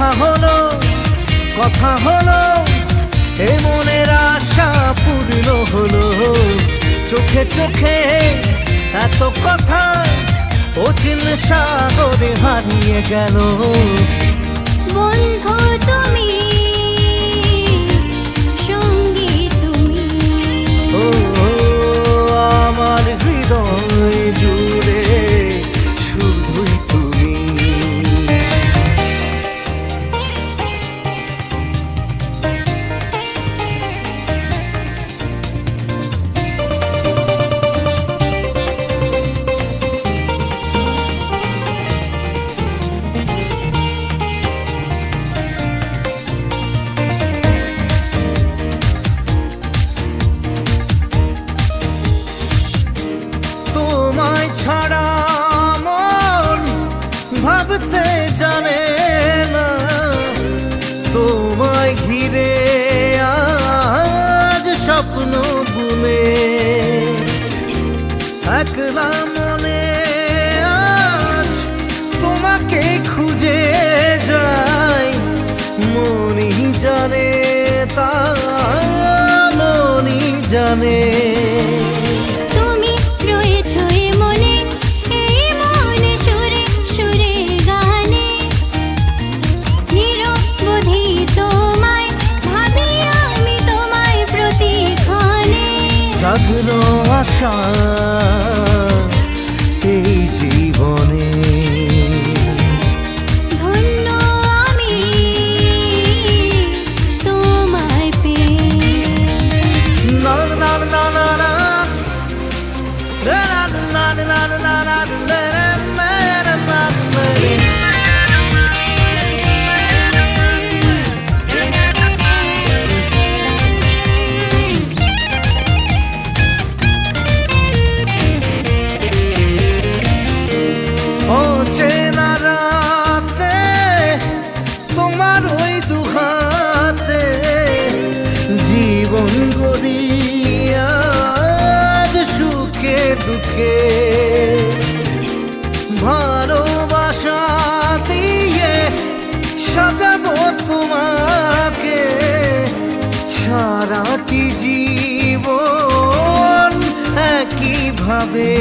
দেখা হলো, কথা হলো, এ মনের আশা পূর্ণ হলো। চোখে চোখে এত কথা অচিন সাগরে হারিয়ে গেল। বন্ধু তুমি ভাবতে জানে না। তোমায় ঘিরে আজ স্বপ্ন বুনে একলা মনে আজ তোমাকে খুঁজে যাই। মনি জানে তা মনি জানে। জাগলো আশা এই জীবনে ধন্য আমি তোমায় পেয়ে না না না না না না না না সুখে ভালোবাসা দিয়ে সাজাবো তোমাকে সারাটি জীবন একইভাবে।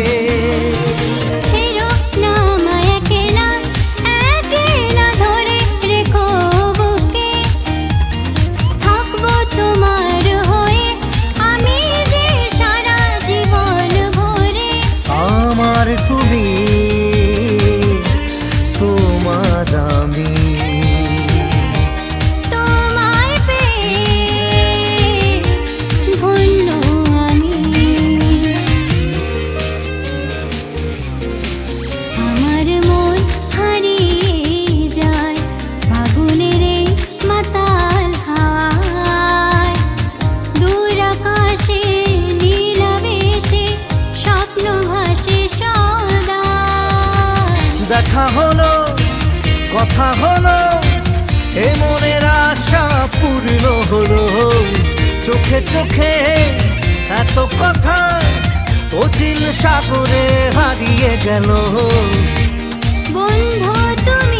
দেখা হলো, কথা হলো, এ মনের আশা পূর্ণ হলো। চোখে চোখে এত কথা অচিল সাগরে হারিয়ে গেল। বন্ধু, তুমি